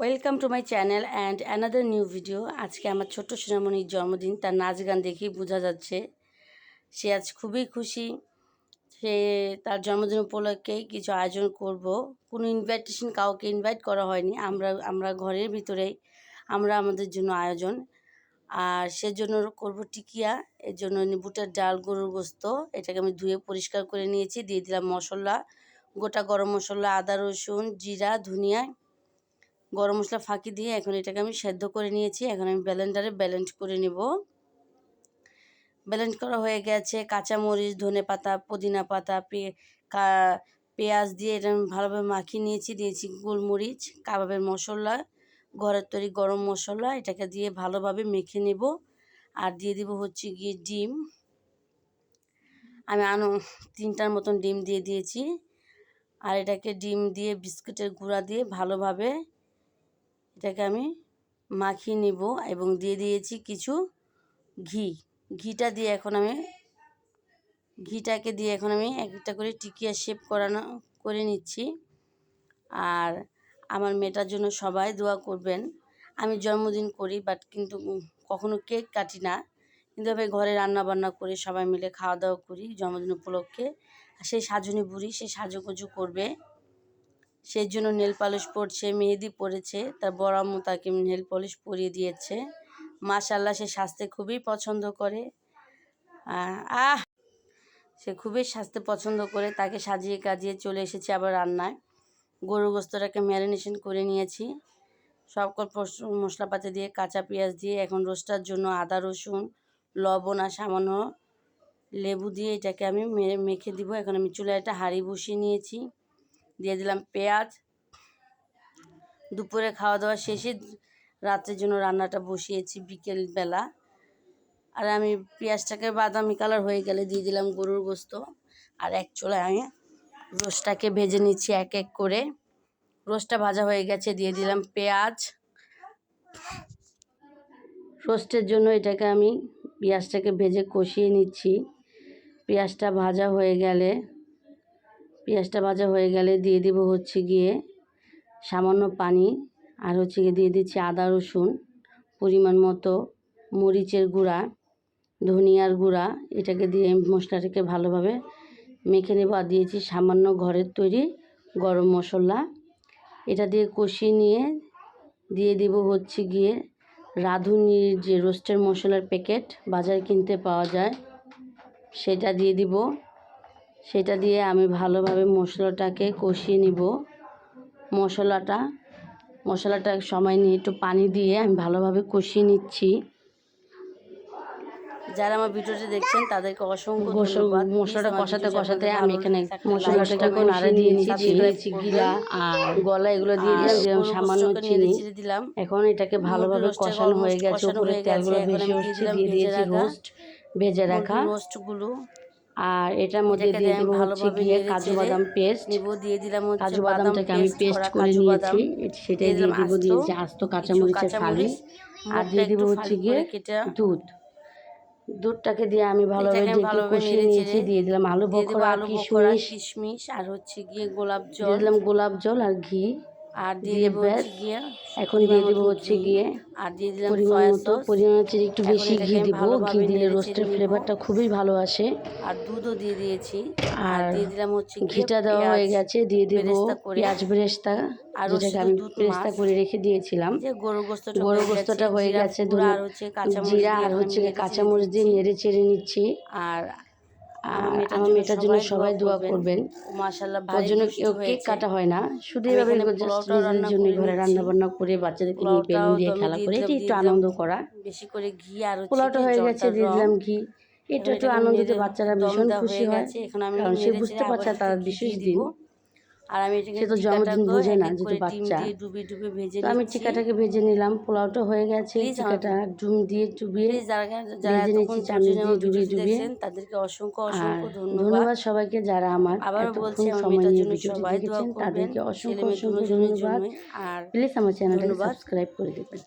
Welcome to my channel and another new video আজকে আমার ছোট্ট সোনামণির জন্মদিন, তার নাচ গান দেখেই বোঝা যাচ্ছে সে আজ খুবই খুশি। সে তার জন্মদিন উপলক্ষে কিছু আয়োজন করব। কোনো ইনভাইটেশন কাউকে ইনভাইট করা হয়নি। আমরা আমরা ঘরের ভিতরেই আমরা আমাদের জন্য আয়োজন। আর সেজন্য করব টিকিয়া। এর জন্য বুটের ডাল, গরুর গোস্ত, এটাকে আমি ধুয়ে পরিষ্কার করে নিয়েছি। দিয়ে দিলাম মশলা, গোটা গরম মশলা, আদা রসুন, জিরা, ধনিয়া গরম মশলা ফাঁকি দিয়ে এখন এটাকে আমি সেদ্ধ করে নিয়েছি। এখন আমি ব্যালেন্ডারে ব্যালেন্ড করে নেব। ব্যালেন্ড করা হয়ে গেছে কাঁচামরিচ, ধনে পাতা, পুদিনা পাতা পেঁয়াজ দিয়ে এটা আমি ভালোভাবে মাখিয়ে নিয়েছি। দিয়েছি গোলমরিচ কাবাবের মশলা, ঘরের তৈরি গরম মশলা, এটাকে দিয়ে ভালোভাবে মেখে নেব। আর দিয়ে দিব হচ্ছে গিয়ে ডিম। আমি আনো, তিনটার মতন ডিম দিয়ে দিয়েছি। আর এটাকে ডিম দিয়ে বিস্কুটের গুঁড়া দিয়ে ভালোভাবে এটাকে আমি মাখিয়ে নিব এবং দিয়ে দিয়েছি কিছু ঘি। ঘিটা দিয়ে এখন আমি, ঘিটাকে দিয়ে এখন আমি একটা করে টিকিয়া শেপ করানো, করে নিচ্ছি। আর আমার মেয়েটার জন্য সবাই দোয়া করবেন। আমি জন্মদিন করি বাট কিন্তু কখনো কেক কাটি না। কিন্তু আমি ঘরে রান্না বান্না করে সবাই মিলে খাওয়া দাওয়া করি জন্মদিন উপলক্ষে। সেই সাজনী বুড়ি, সে সাজুগুজু করবে। সেই জন্য নেল পালিশ পরছে, মেহেদি পরেছে, তার বড় আম্মু তাকে নেল পলিশ পরিয়ে দিয়েছে। মাশাল্লাহ সে সাজতে খুবই পছন্দ করে। আহ সে খুবই সাজতে পছন্দ করে, তাকে সাজিয়ে কাজিয়ে চলে এসেছে আবার রান্নায়। গরু গোস্তটাকে ম্যারিনেশন করে নিয়েছি। সকল মশলাপাতি দিয়ে কাঁচা পেঁয়াজ দিয়ে, এখন রোস্টার জন্য আদা, রসুন, লবণ আর সামান্য লেবু দিয়ে এটাকে আমি মেখে দিব। এখন আমি চুলায় একটা হাঁড়ি বসিয়ে নিয়েছি। দিয়ে দিলাম পেঁয়াজ। দুপুরে খাওয়া দাওয়া শেষে রাত্রের জন্য রান্নাটা বসিয়েছি বিকেলবেলা। আর আমি পেঁয়াজটাকে বাদামি কালার হয়ে গেলে দিয়ে দিলাম গরুর গোস্ত। আর এক চোলায় আমি রোস্টটাকে ভেজে নিচ্ছি এক এক করে। রোস্টটা ভাজা হয়ে গেছে, দিয়ে দিলাম পেঁয়াজ। রোস্টের জন্য এটাকে আমি পেঁয়াজটাকে ভেজে কষিয়ে নিচ্ছি। পেঁয়াজটা ভাজা হয়ে গেলে পেঁয়াজটা ভাজা হয়ে গেলে দিয়ে দিব হচ্ছে গিয়ে সামান্য পানি আর হচ্ছে গিয়ে দিয়ে দিচ্ছি আদা, রসুন, পরিমাণ মতো মরিচের গুঁড়া, ধনিয়ার গুঁড়া। এটাকে দিয়ে মশলাটাকে ভালোভাবে মেখে নেব আর দিয়েছি সামান্য ঘরের তৈরি গরম মশলা। এটা দিয়ে কষিয়ে নিয়ে দিয়ে দেব হচ্ছে গিয়ে রাঁধুনির যে রোস্টের মশলার প্যাকেট বাজারে কিনতে পাওয়া যায়, সেটা দিয়ে দিব। সেটা দিয়ে আমি ভালোভাবে মশলাটাকে কষিয়ে নিব। মশলাটা মশলাটা সময় নিয়ে একটু পানি দিয়ে আমি ভালোভাবে কষিয়ে নিচ্ছি। যারা আমার ভিডিওটি দেখছেন তাদেরকে অসংখ্য ধন্যবাদ। মশলাটা কষাতে কষাতে আমি এখানে মশলাটাকে নাড়া দিয়ে নিচ্ছি। গিলা আর গলা এগুলো দিয়ে দিলাম। সামান্য চিনি। দিলাম। এখন এটাকে ভালোভাবে কষানো হয়ে গেছে। উপরে তেলগুলো ভেসে উঠছে দিয়ে দিয়েছি রোস্ট ভেজে রাখা। রোস্টগুলো আর এটার মধ্যে দিয়ে দেবো হচ্ছে গিয়ে কাজু বাদাম পেস্ট। নিব দিয়ে দিলাম হচ্ছে কাজু বাদামটাকে আমি পেস্ট করে নিয়েছি। সেটাই দিয়ে দিব দিয়েছি আস্ত কাঁচামরিচের ফালি। আর দিয়ে দিব হচ্ছে গিয়ে দুধ। দুধটাকে দিয়ে আমি ভালোভাবে কষিয়ে নিয়েছি। দিয়ে দিলাম আলু বখরা কিশমিশ আর হচ্ছে গিয়ে গোলাপ দিয়ে জল। দিলাম গোলাপ জল আর ঘি। আর দিয়ে দেবো হচ্ছে গিয়ে এখন দিয়ে দিব হচ্ছে গিয়ে আর দিয়ে দিলাম পরিমাণ মতো পরিমাণ হচ্ছে একটু বেশি ঘি দিব ঘি দিলে রোস্টের ফ্লেভারটা খুবই ভালো আসে। আর দুধও দিয়ে দিয়েছি। আর দিয়ে দিলাম হচ্ছে ঘিটা দেওয়া হয়ে গেছে দিয়ে দিব। পেঁয়াজ বেরেস্তা আর যেটাকে আমি দুধ বেরেস্তা করে রেখে দিয়েছিলাম। যে গরু গোস্তটা গরু হয়ে গোস্তটা গেছে, হয়ে জিরা আর হচ্ছে কাঁচামরিচ জিরা দিয়ে আর হচ্ছে গিয়ে নেড়ে চেড়ে নিচ্ছি। আর আমার মেয়েটার জন্য সবাই দোয়া করবেন। ওর জন্য কেউ কেক কাটা হয় না। শুধু এভাবে নিজের রান্না জন্য ঘরে রান্না বান্না করে বাচ্চাদেরকে নিয়ে বেলুন দিয়ে খেলা করে এটি একটু আনন্দ করা। বেশি করে ঘি আর পোলাওটা হয়ে গেছে দিয়েছিলাম দিয়ে দিলাম ঘি। এটা একটু আনন্দিত বাচ্চারা ভীষণ খুশি হয় গেছে। এখন আমি কারণ সে বুঝতে পারছে তার বিশেষ দিন। আর আমি এটাকে তো জন্মদিন বোঝে না, যেহেতু বাচ্চা। ডুবিয়ে ডুবিয়ে ভেজে আমি নিচ্ছি। টিকাটাকে ভেজে নিলাম পোলাওটা হয়ে গেছে টিকাটা ডুম দিয়ে যারা ভেজে নিচ্ছি চামচ দিয়ে ডুবিয়ে ডুবিয়ে। তাদেরকে অসংখ্য অসংখ্য ধন্যবাদ ধন্যবাদ সবাইকে যারা আমার আবার বলছি আমার সময় মেয়েটার নিয়ে জন্য ভিডিওটি সবাই দোয়া দেখেছেন করবেন তাদেরকে অসংখ্য অসংখ্য ধন্যবাদ আর প্লিজ আমার চ্যানেলটাকে সাবস্ক্রাইব করে দেবেন